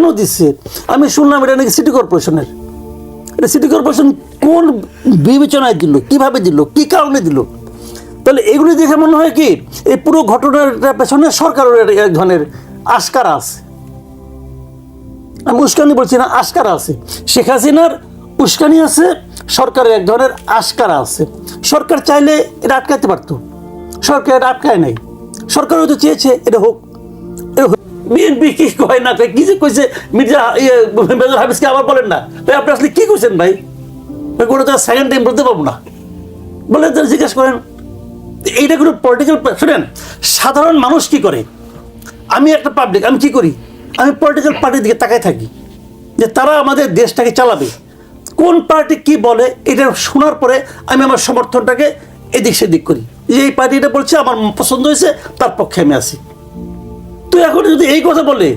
কেন দিচ্ছে আমি শুনলাম এটা নাকি সিটি কর্পোরেশনের এটা সিটি কর্পোরেশন কোন বিবেচনায় দিল? কীভাবে দিল? কি কারণে দিল? তাহলে এগুলি দেখে মনে হয় কি, এই পুরো ঘটনার পেছনে সরকারের এক- ধরনের আস্কারা আছে। আমি উস্কানি বলছি না আস্কারা আছে। শেখ হাসিনার উস্কানি আছে, সরকারের এক ধরনের আস্কারা আছে। সরকার চাইলে এটা আটকাতে পারতো। সরকার এটা আটকায় নাই। সরকার হয়তো চেয়েছে, এটা হোক। বিএনপি কি কয় না কয়? কি যে কইছে? মির্জা ইয়ে মেজর হাফিজকে আবার বলেন না। ভাই আপনি আসলে কি কইছেন ভাই? কোনো তো সেকেন্ড টাইম বলতে পারব না। বলে জিজ্ঞেস করেন, এইটা কোনো পলিটিক্যাল শুনেন, সাধারণ মানুষ কি করে? আমি একটা পাবলিক আমি কি করি? আমি পলিটিক্যাল পার্টির দিকে তাকায় থাকি, যে তারা আমাদের দেশটাকে চালাবে। কোন পার্টি কি বলে, এটা শোনার পরে আমি আমার সমর্থনটাকে এদিক সেদিক করি। যে এই পার্টি এটা বলছে, আমার পছন্দ হয়েছে, তার পক্ষে আমি আছি। তো এখন যদি এই কথা বলে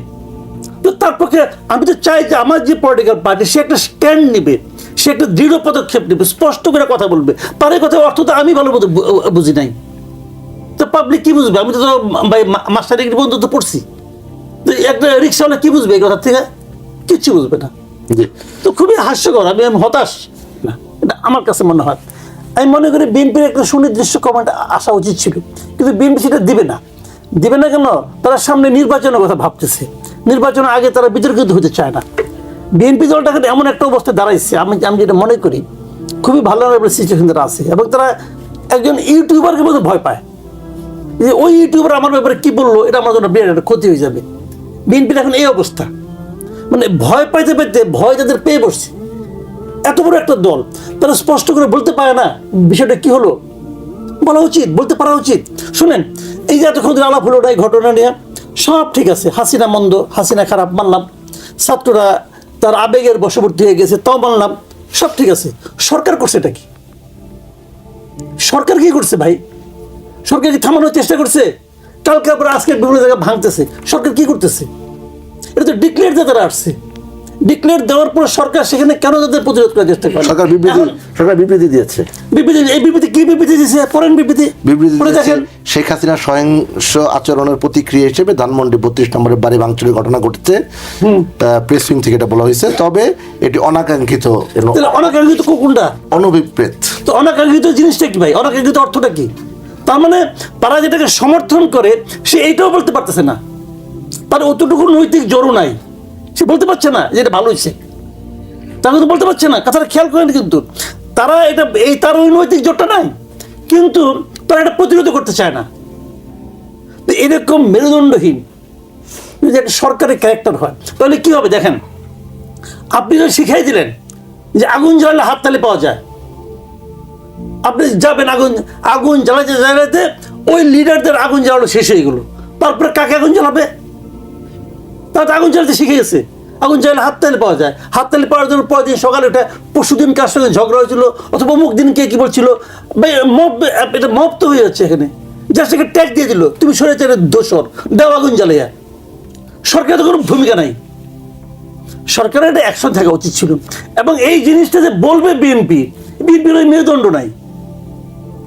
তো তার পক্ষে আমি তো চাই যে আমার যে পলিটিক্যাল পার্টি সে একটা স্ট্যান্ড নেবে সে একটা দৃঢ় পদক্ষেপ নেবে স্পষ্ট করে কথা বলবে। তার এই কথা অর্থ তো আমি ভালো মতো বুঝি নাই। তো পাবলিক কি বুঝবে? আমি তো তো ভাই মাস্টার ডিগ্রি পর্যন্ত তো পড়ছি। তো একটা রিক্সাওয়ালা কি বুঝবে এই কথা থেকে? কিচ্ছু বুঝবে না। তো খুবই হাস্যকর আমি আমি হতাশ। না। এটা আমার কাছে মনে হয়। আমি মনে করি বিএনপির একটা সুনির্দিষ্ট কমেন্ট আসা উচিত ছিল কিন্তু বিএনপি সেটা দিবে না। দিবে না কেন? তারা সামনে নির্বাচনের কথা ভাবতেছে। নির্বাচনের আগে তারা বিতর্কিত হতে চায় না। বিএনপি দলটাকে এমন একটা অবস্থায় দাঁড়াইছে, আমি আমি যেটা মনে করি। খুবই ভালো সিচুয়েশন তারা আছে এবং তারা একজন ইউটিউবারকে মধ্যে ভয় পায়। যে ওই ইউটিউবার আমার ব্যাপারে কী বলল, এটা আমার জন্য বিরাট একটা ক্ষতি হয়ে যাবে। বিএনপির এখন এই অবস্থা। মানে ভয় পাইতে পাইতে ভয় তাদের পেয়ে বসছে। এত বড় একটা দল, তারা স্পষ্ট করে বলতে পারে না বিষয়টা কি হলো। বলা উচিত, বলতে পারা উচিত। শুনেন, এই যে এতক্ষণ আলাপ হলো এই ঘটনা নিয়ে, সব ঠিক আছে, হাসিনা মন্দ, হাসিনা খারাপ মানলাম। ছাত্ররা তার আবেগের বশবর্তী হয়ে গেছে, তাও মানলাম। সব ঠিক আছে, সরকার করছে এটা কি? সরকার কি করছে ভাই? সরকার কি থামানোর চেষ্টা করছে? কালকে আবার আজকে বিভিন্ন জায়গায় ভাঙতেছে। সরকার কি করতেছে? এটা তো ডিক্লেয়ার দিয়ে তারা আসছে। ডিক্লেয়ার দেওয়ার পর সরকার সেখানে কেন তাদের প্রতিরোধ করার চেষ্টা করে? সরকার বিবৃতি সরকার বিবৃতি দিয়েছে। বিবৃতি এই বিবৃতি কি বিবৃতি দিয়েছে? পড়েন বিবৃতি। বিবৃতি দেখেন। শেখ হাসিনার সহিংস আচরণের প্রতিক্রিয়া হিসেবে ধানমন্ডি বত্রিশ নম্বরের বাড়ি ভাঙচুরের ঘটনা ঘটেছে। প্রেস উইং থেকে এটা বলা হয়েছে। তবে এটি অনাকাঙ্ক্ষিত অনাকাঙ্ক্ষিত কোনটা? অনভিপ্রেত তো অনাকাঙ্ক্ষিত জিনিসটা কি ভাই? অনাকাঙ্ক্ষিত অর্থটা কি? তার মানে তারা যেটাকে সমর্থন করে সে এইটাও বলতে পারতেছে না। তার অতটুকু নৈতিক জোরও নাই। সে বলতে পারছে না যে এটা ভালো হয়েছে। তারা কিন্তু বলতে পারছে না, কথাটা খেয়াল করেন কিন্তু। তারা এটা, এই তার ওই নৈতিক জোরটা নাই, কিন্তু তারা এটা প্রতিরোধ করতে চায় না। এরকম মেরুদণ্ডহীন যদি একটা সরকারের ক্যারেক্টার হয়, তাহলে কি হবে দেখেন? আপনি তো শিখাই দিলেন যে আগুন জ্বালালে হাততালি পাওয়া যায়। আপনি যাবেন আগুন আগুন জ্বালাতে জ্বালাতে ওই লিডারদের আগুন জ্বালানো শেষ হয়ে গেলো। তারপরে কাকে আগুন জ্বালাবে? তারা তো আগুন জ্বালাতে শিখে গেছে। আগুন জ্বালালে হাততালি পাওয়া যায়। হাত হাততালি পাওয়ার জন্য পরের দিন সকালে ওটা পরশু দিন কার সঙ্গে ঝগড়া হয়েছিল অথবা অমুক দিন কে কি বলছিল মব এটা মব তো হয়ে যাচ্ছে এখানে। যার সেখানে ট্যাগ দিয়ে দিল তুমি সরে চারে দোষর। দাও আগুন জ্বালিয়া সরকারের তো কোনো ভূমিকা নাই। সরকারের একটা অ্যাকশন থাকা উচিত ছিল। এবং এই জিনিসটা যে বলবে বিএনপি বিএনপির ওই মেরুদণ্ড নাই।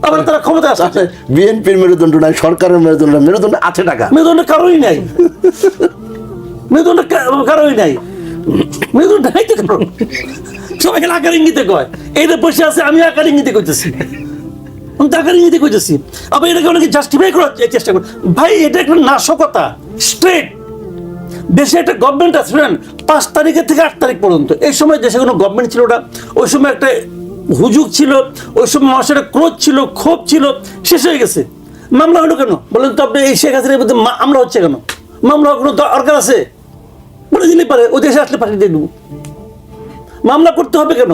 আবার তারা ক্ষমতা আসছে। বিএনপির মেরুদণ্ড নাই সরকারের মেরুদণ্ড মেরুদণ্ড আছে টাকা। মেরুদণ্ড কারোই নাই। মেরুদণ্ড কারোই নাই। মেরুদণ্ড নাই তো কারও। সবাই খালি আকার ইঙ্গিতে কয়। এই যে বসে আছে, আমি আকার ইঙ্গিতে কইতেছি। আমি তো আকার ইঙ্গিতে কইতেছি। আবার এটাকে অনেকে জাস্টিফাই করার চেষ্টা করে ভাই, এটা একটা নাশকতা স্ট্রেট দেশে একটা গভর্নমেন্ট আছে শুনেন পাঁচ তারিখের থেকে আট তারিখ পর্যন্ত। এই সময় দেশে কোনো গভর্নমেন্ট ছিল না। ওই সময় একটা হুজুগ ছিল। ওই সময় মানুষের ক্রোধ ছিল, ক্ষোভ ছিল। শেষ হয়ে গেছে। মামলা হলো কেন? বলেন তো আপনি এই শেখ হাসিনার বিরুদ্ধে মামলা হচ্ছে কেন? মামলা কোনো দরকার আছে? বলে দিলে পারে, ও দেশে আসলে পাঠিয়ে দেবো। মামলা করতে হবে কেন?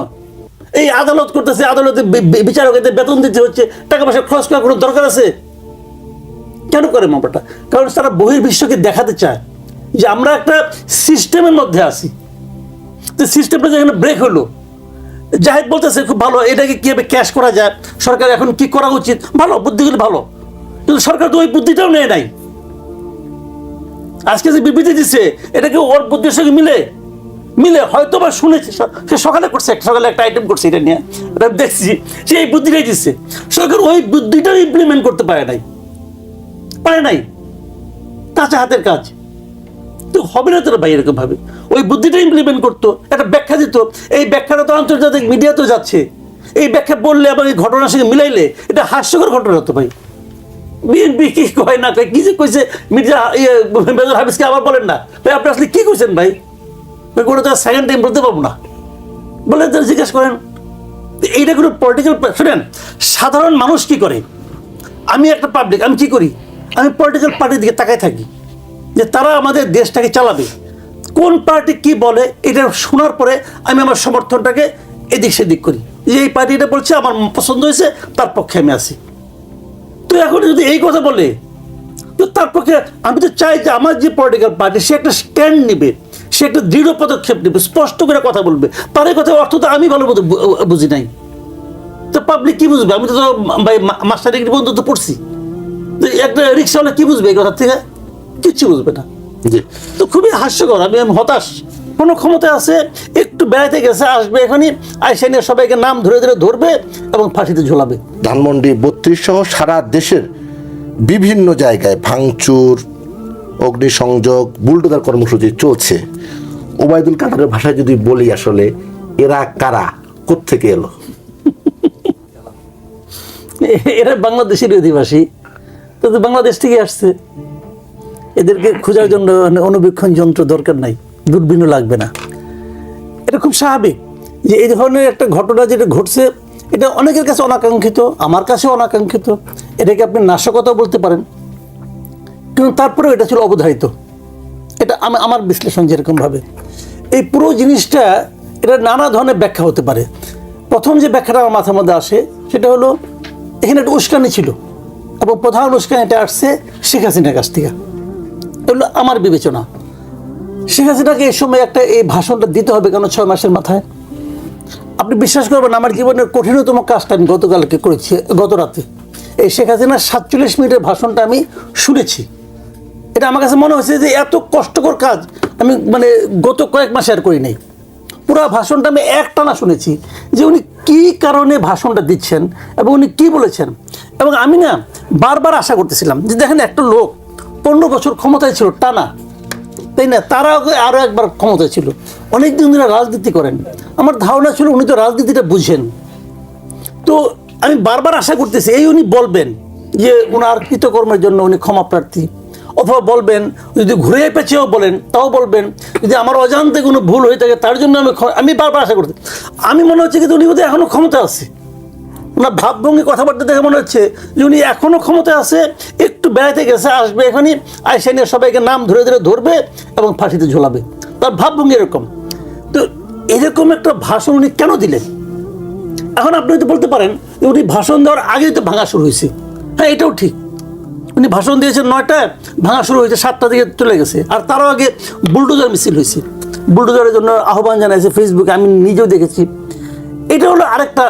এই আদালত করতেছে, আদালতে বিচারকদের বেতন দিতে হচ্ছে, টাকা পয়সা খরচ করার কোনো দরকার আছে? কেন করে মামলাটা? কারণ তারা বহির্বিশ্বকে দেখাতে চায় যে আমরা একটা সিস্টেমের মধ্যে আছি। তো সিস্টেমটা যেখানে ব্রেক হলো। জাহেদ বলতেছে, খুব ভালো, এটাকে কীভাবে ক্যাশ করা যায়? সরকার এখন কি করা উচিত? ভালো, বুদ্ধিগুলো ভালো। কিন্তু সরকার তো ওই বুদ্ধিটাও নেয় নাই। আজকে যে বিবৃতি দিচ্ছে এটাকে ওর বুদ্ধির সঙ্গে মিলে? মিলে হয়তো বা শুনেছে, সে সকালে করছে, একটা সকালে একটা আইটেম করছে এটা নিয়ে। এটা দেখছি, সে এই বুদ্ধিটাই দিচ্ছে সরকার ওই বুদ্ধিটাও ইমপ্লিমেন্ট করতে পারে নাই। পারে নাই। কাঁচা হাতের কাজ। তো হবে না তোর ভাই এরকম ভাবে। ওই বুদ্ধিটা ইমপ্লিমেন্ট করতো, একটা ব্যাখ্যা দিত। এই ব্যাখ্যাটা তো আন্তর্জাতিক মিডিয়াতেও যাচ্ছে। এই ব্যাখ্যা বললে আবার এই ঘটনার সঙ্গে মিলাইলে, এটা হাস্যকর ঘটনা হতো ভাই। বিএনপি কি কয় না কয়? কি যে কইছে? মির্জা ইয়ে মেজর হাফিজকে আবার বলেন না। ভাই, আপনি আসলে কি কইছেন ভাই? ভাই, কোনো তো সেকেন্ড টাইম বলতে পারব না। বলে তারা জিজ্ঞেস করেন। এইটা কোনো পলিটিক্যাল শুনেন, সাধারণ মানুষ কি করে? আমি একটা পাবলিক আমি কি করি? আমি পলিটিক্যাল পার্টির দিকে তাকাই থাকি। যে তারা আমাদের দেশটাকে চালাবে। কোন পার্টি কি বলে, এটা শোনার পরে আমি আমার সমর্থনটাকে এদিক সেদিক করি। যে এই পার্টি এটা বলছে, আমার পছন্দ হয়েছে, তার পক্ষে আমি আছি। তো এখন যদি এই কথা বলে তো তার পক্ষে আমি তো চাই যে আমার যে পলিটিক্যাল পার্টি সে একটা স্ট্যান্ড নেবে সে একটা দৃঢ় পদক্ষেপ নেবে স্পষ্ট করে কথা বলবে। তার এই কথা অর্থ তো আমি ভালো মতো বুঝি নাই। তো পাবলিক কি বুঝবে? আমি তো ভাই মাস্টার ডিগ্রি পর্যন্ত তো পড়ছি। তো একটা রিক্সাওয়ালা কি বুঝবে এই কথা থেকে? কিচ্ছু বুঝবে না। জি। তো খুবই হাস্যকর আমি আমি হতাশ। কোনো ক্ষমতা আছে একটু বেড়াতে গেছে আসবে এখনই আইসা নিয়ে সবাইকে নাম ধরে ধরে ধরবে এবং ফাঁসিতে ঝোলাবে। ধানমন্ডি বত্রিশ সহ সারা দেশের বিভিন্ন জায়গায় ভাঙচুর অগ্নিসংযোগ বুলডোজার কর্মসূচি চলছে। ওবায়দুল কাদারের ভাষায় যদি বলি আসলে এরা কারা? কোত্থেকে এলো? এরা বাংলাদেশের অধিবাসী। তো তো বাংলাদেশ থেকে আসছে এদেরকে খোঁজার জন্য অনুবীক্ষণ যন্ত্র দরকার নাই। দূরবীনও লাগবে না। এটা খুব স্বাভাবিক যে এই ধরনের একটা ঘটনা যেটা ঘটছে, এটা অনেকের কাছে অনাকাঙ্ক্ষিত, আমার কাছেও অনাকাঙ্ক্ষিত। এটাকে আপনি নাশকতা বলতে পারেন। কিন্তু তারপরেও এটা ছিল অবধারিত। এটা আমি, আমার বিশ্লেষণ যেরকমভাবে এই পুরো জিনিসটা, এটা নানা ধরনের ব্যাখ্যা হতে পারে। প্রথম যে ব্যাখ্যাটা আমার মাথার মধ্যে আসে, সেটা হলো, এখানে একটা উস্কানি ছিল। এবং প্রধান উস্কানিটা আসছে শেখ হাসিনার কাছ থেকে। এগুলো আমার বিবেচনা। শেখ হাসিনাকে এই সময় একটা এই ভাষণটা দিতে হবে কেন ছয় মাসের মাথায়? আপনি বিশ্বাস করবেন, আমার জীবনের কঠিনতম কাজটা আমি গতকালকে করেছি গত রাতে এই শেখ হাসিনার সাতচল্লিশ মিনিটের ভাষণটা আমি শুনেছি। এটা আমার কাছে মনে হয়েছে যে এত কষ্টকর কাজ আমি মানে গত কয়েক মাসে আর করি নাই। পুরো ভাষণটা আমি একটানা শুনেছি যে উনি কী কারণে ভাষণটা দিচ্ছেন এবং উনি কী বলেছেন। এবং আমি না বারবার আশা করতেছিলাম যে দেখেন একটা লোক পনেরো বছর ক্ষমতায় ছিল, টানা। তাই না? তারা আরও একবার ক্ষমতা ছিল। অনেক দিন ধরে রাজনীতি করেন। আমার ধারণা ছিল উনি তো রাজনীতিটা বুঝেন। তো আমি বারবার আশা করতেছি, এই উনি বলবেন যে ওনার কৃতকর্মের জন্য উনি ক্ষমা প্রার্থী। অথবা বলবেন, যদি ঘুরে পেঁচেও বলেন, তাও বলবেন, যদি আমার অজান্তে কোনো ভুল হয়ে থাকে, তার জন্য আমি আমি বারবার আশা করতে আমি মনে হচ্ছে কিন্তু উনি বোধহয় এখনও ক্ষমতা আছে। ওনার ভাবভঙ্গি কথাবার্তা দেখে মনে হচ্ছে যে উনি এখনও ক্ষমতা আছে, একটু বেড়াতে গেছে, আসবে এখনই, আইসা নিয়ে সবাইকে নাম ধরে ধরে ধরবে এবং ফাঁসিতে ঝোলাবে। তার ভাবভঙ্গি এরকম। তো এরকম একটা ভাষণ উনি কেন দিলেন? এখন আপনি হয়তো বলতে পারেন উনি ভাষণ দেওয়ার আগেই তো ভাঙা শুরু হয়েছে। হ্যাঁ এটাও ঠিক। উনি ভাষণ দিয়েছেন নয়টায়, ভাঙা শুরু হয়েছে, সাতটা দিকে চলে গেছে। আর তারও আগে বুলডোজার মিছিল হয়েছে। বুলডোজারের জন্য আহ্বান জানাইছে ফেসবুকে আমি নিজেও দেখেছি। এটা হলো আরেকটা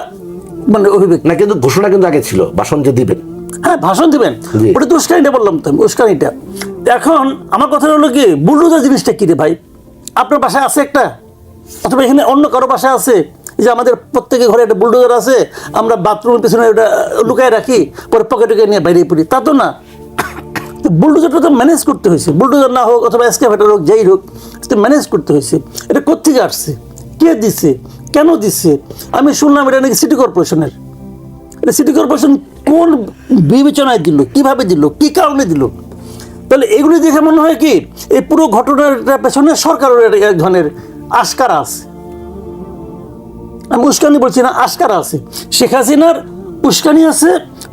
মানে অভিব্যক্তি না কিন্তু ঘোষণা কিন্তু আগে ছিল ভাষণ যে দিবেন। হ্যাঁ ভাষণ দিবেন। ওটা তো উস্কানিটা বললাম তো উস্কানিটা। এখন আমার কথা হলো কি বুলডোজার জিনিসটা কি রে ভাই? আপনার বাসায় আছে একটা? অথবা এখানে অন্য কারও বাসায় আছে? যে আমাদের প্রত্যেকের ঘরে একটা বুলডোজার আছে আমরা বাথরুমের পিছনে ওটা লুকায় রাখি পরে পকেটে নিয়ে বাইরে পড়ি। তা তো না। বুলডোজারটা তো ম্যানেজ করতে হয়েছে। বুলডোজার না হোক অথবা এসকাভেটার হোক যেই হোক ম্যানেজ করতে হয়েছে। এটা কোথেকে আসছে? কে দিচ্ছে কেন দিচ্ছে আমি শুনলাম এটা নাকি সিটি কর্পোরেশনের এটা সিটি কর্পোরেশন কোন বিবেচনায় দিল? কীভাবে দিল? কি কারণে দিল? তাহলে এগুলি দেখে মনে হয় কি, এই পুরো ঘটনার পেছনে সরকারের এক ধরনের আস্কারা আছে। আমি উস্কানি বলছি না আস্কারা আছে। শেখ হাসিনার উস্কানি আছে,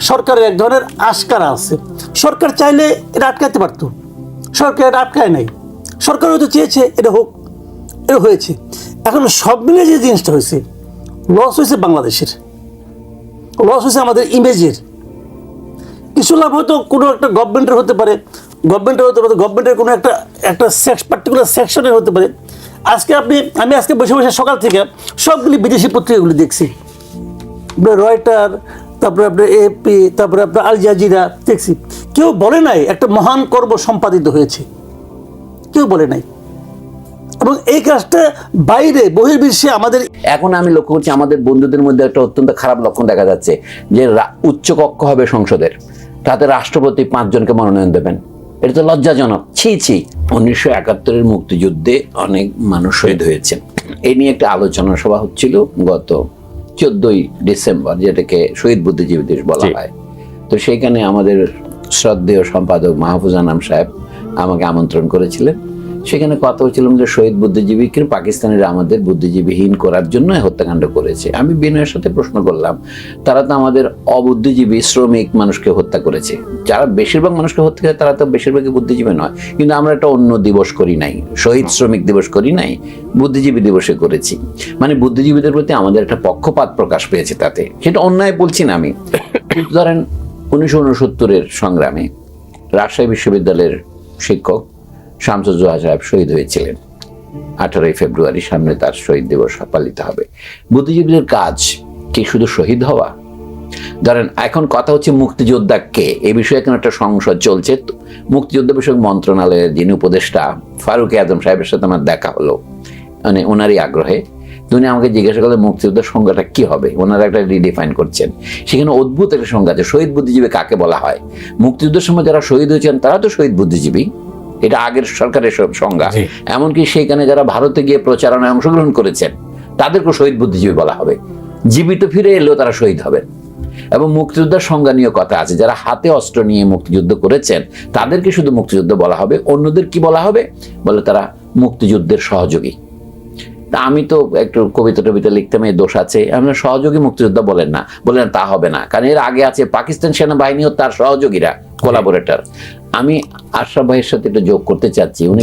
সরকারের এক ধরনের আস্কারা আছে। সরকার চাইলে এটা আটকাতে পারতো। সরকার এটা আটকায় নাই। সরকার হয়তো চেয়েছে, এটা হোক, এটা হয়েছে। এখন সব মিলে যে জিনিসটা হয়েছে লস হয়েছে বাংলাদেশের। লস হয়েছে আমাদের ইমেজের কিছু লাভ হয়তো কোনো একটা গভর্নমেন্টের হতে পারে গভর্নমেন্টের হতে পারে গভর্নমেন্টের কোনো একটা একটা সেক্স পার্টিকুলার সেকশনের হতে পারে। আজকে আপনি, আমি আজকে বসে বসে সকাল থেকে সবগুলি বিদেশি পত্রিকাগুলি দেখছি। রয়টার তারপরে আপনার এপি তারপরে আপনার আল জাজিরা দেখছি। কেউ বলে নাই একটা মহান কর্ম সম্পাদিত হয়েছে। কেউ বলে নাই। এবং এই কাজটা বাইরে বহির্বিশ্বে আমাদের এখন আমি লক্ষ্য করছি আমাদের বন্ধুদের মধ্যে একটা অত্যন্ত খারাপ লক্ষণ দেখা যাচ্ছে যে উচ্চ কক্ষ হবে সংসদের। তাতে রাষ্ট্রপতি পাঁচজনকে মনোনয়ন দেবেন। এটা তো লজ্জাজনক। ছি ছি। উনিশশো একাত্তরের মুক্তিযুদ্ধে অনেক মানুষ শহীদ হয়েছেন এই নিয়ে একটা আলোচনা সভা হচ্ছিল গত চোদ্দই ডিসেম্বর যেটাকে শহীদ বুদ্ধিজীবী দিবস বলা হয়। তো সেইখানে আমাদের শ্রদ্ধেয় সম্পাদক মাহফুজ আনাম সাহেব আমাকে আমন্ত্রণ করেছিলেন। সেখানে কথা হচ্ছিলাম যে শহীদ বুদ্ধিজীবীকে পাকিস্তানের আমাদের বুদ্ধিজীবীহীন করার জন্য হত্যাকাণ্ড করেছে। আমি বিনয়ের সাথে প্রশ্ন করলাম তারা তো আমাদের অবুদ্ধিজীবী শ্রমিক মানুষকে হত্যা করেছে। যারা বেশিরভাগ মানুষকে হত্যা করে তারা তো বেশিরভাগই বুদ্ধিজীবী নয়। কিন্তু আমরা একটা অন্য দিবস করি নাই। শহীদ শ্রমিক দিবস করি নাই বুদ্ধিজীবী দিবসে করেছি। মানে বুদ্ধিজীবীদের প্রতি আমাদের একটা পক্ষপাত প্রকাশ পেয়েছে তাতে। সেটা অন্যায় বলছি না আমি। ধরেন উনিশশো উনসত্তরের সংগ্রামে রাজশাহী বিশ্ববিদ্যালয়ের শিক্ষক শামসুজ্জোহা সাহেব শহীদ হয়েছিলেন। আঠারোই ফেব্রুয়ারি সামনে তার শহীদ দিবস পালিত হবে। বুদ্ধিজীবীদের কাজ কি শুধু শহীদ হওয়া? ধরেন, এখন কথা হচ্ছে মুক্তিযোদ্ধা কে? এ বিষয়ে এখন একটা সংসদ চলছে। মুক্তিযোদ্ধা বিষয়ক মন্ত্রণালয়ের যিনি উপদেষ্টা ফারুক আজম সাহেবের সাথে আমার দেখা হলো। মানে ওনারই আগ্রহে। তো উনি আমাকে জিজ্ঞাসা করলেন, মুক্তিযোদ্ধার সংজ্ঞাটা কি হবে? ওনারা একটা রিডিফাইন করছেন। সেখানে অদ্ভুত একটা সংজ্ঞা আছে, শহীদ বুদ্ধিজীবী কাকে বলা হয়? মুক্তিযুদ্ধের সময় যারা শহীদ হয়েছেন, তারা তো শহীদ বুদ্ধিজীবী। এটা আগের সরকারের সব সংজ্ঞা। এমনকি সেখানে যারা ভারতে গিয়ে প্রচারণায় অংশগ্রহণ করেছেন তাদেরকেও শহীদ বুদ্ধিজীবী বলা হবে। জীবিত ফিরে এলেও তারা শহীদ হবেন। এবং মুক্তিযোদ্ধার সংজ্ঞা নিয়ে কথা আছে। যারা হাতে অস্ত্র নিয়ে মুক্তিযুদ্ধ করেছেন তাদেরকে শুধু মুক্তিযুদ্ধ বলা হবে। অন্যদের কি বলা হবে? বলে তারা মুক্তিযুদ্ধের সহযোগী। তা আমি তো একটু কবিতা টবিতা লিখতাম এই দোষ আছে। আমরা সহযোগী মুক্তিযোদ্ধা বলেন না। বলেন তা হবে না। কারণ এর আগে আছে পাকিস্তান সেনাবাহিনী ও তার সহযোগীরা কোলাবোরেটর আমি আশরাফ ভাইয়ের সাথে একটা যোগ করতে চাচ্ছি। উনি